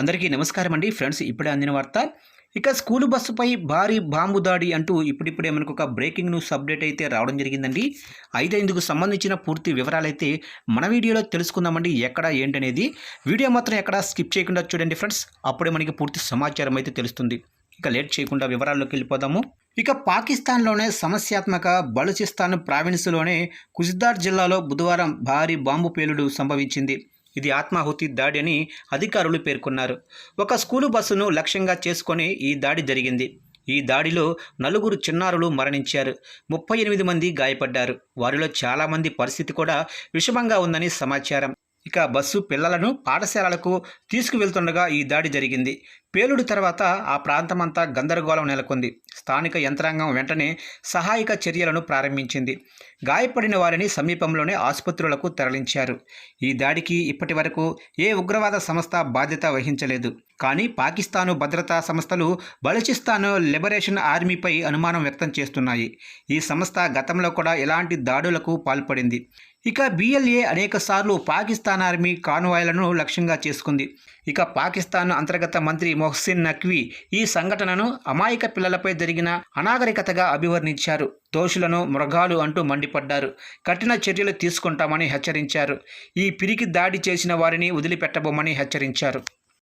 అందరికీ నమస్కారం అండి. ఫ్రెండ్స్ ఇప్పుడే అందిన వార్త. ఇక స్కూలు బస్సుపై భారీ బాంబు దాడి అంటూ ఇప్పుడిప్పుడే మనకు ఒక బ్రేకింగ్ న్యూస్ అప్డేట్ అయితే రావడం జరిగిందండి. అయితే ఇందుకు సంబంధించిన పూర్తి వివరాలైతే మన వీడియోలో తెలుసుకుందామండి. ఎక్కడ ఏంటనేది వీడియో మాత్రం ఎక్కడ స్కిప్ చేయకుండా చూడండి ఫ్రెండ్స్. అప్పుడే మనకి పూర్తి సమాచారం అయితే తెలుస్తుంది. ఇక లేట్ చేయకుండా వివరాల్లోకి వెళ్ళిపోదాము. ఇక పాకిస్తాన్లోనే సమస్యాత్మక బలూచిస్తాన్ ప్రావిన్స్లోనే కుజ్దార్ జిల్లాలో బుధవారం భారీ బాంబు పేలుడు సంభవించింది. ఇది ఆత్మాహుతి దాడి అని అధికారులు పేర్కొన్నారు. ఒక స్కూలు బస్సును లక్ష్యంగా చేసుకొని ఈ దాడి జరిగింది. ఈ దాడిలో నలుగురు చిన్నారులు మరణించారు. ముప్పై ఎనిమిది మంది గాయపడ్డారు. వారిలో చాలామంది పరిస్థితి కూడా విషమంగా ఉందని సమాచారం. ఇక బస్సు పిల్లలను పాఠశాలలకు తీసుకువెళ్తుండగా ఈ దాడి జరిగింది. పేలుడు తర్వాత ఆ ప్రాంతమంతా గందరగోళం నెలకొంది. స్థానిక యంత్రాంగం వెంటనే సహాయక చర్యలను ప్రారంభించింది. గాయపడిన వారిని సమీపంలోనే ఆసుపత్రులకు తరలించారు. ఈ దాడికి ఇప్పటి వరకు ఏ ఉగ్రవాద సంస్థ బాధ్యత వహించలేదు. కానీ పాకిస్తాను భద్రతా సంస్థలు బలూచిస్తాన్ లిబరేషన్ ఆర్మీపై అనుమానం వ్యక్తం చేస్తున్నాయి. ఈ సంస్థ గతంలో కూడా ఎలాంటి దాడులకు పాల్పడింది. ఇక బిఎల్ఏ అనేకసార్లు పాకిస్తాన్ ఆర్మీ కాన్వాయ్లను లక్ష్యంగా చేసుకుంది. ఇక పాకిస్తాన్ అంతర్గత మంత్రి మొహసిన్ నఖ్వీ ఈ సంఘటనను అమాయక పిల్లలపై జరిగిన అనాగరికతగా అభివర్ణించారు. దోషులను మృగాలు అంటూ మండిపడ్డారు. కఠిన చర్యలు తీసుకుంటామని హెచ్చరించారు. ఈ పిరికి దాడి చేసిన వారిని వదిలిపెట్టబోమని హెచ్చరించారు.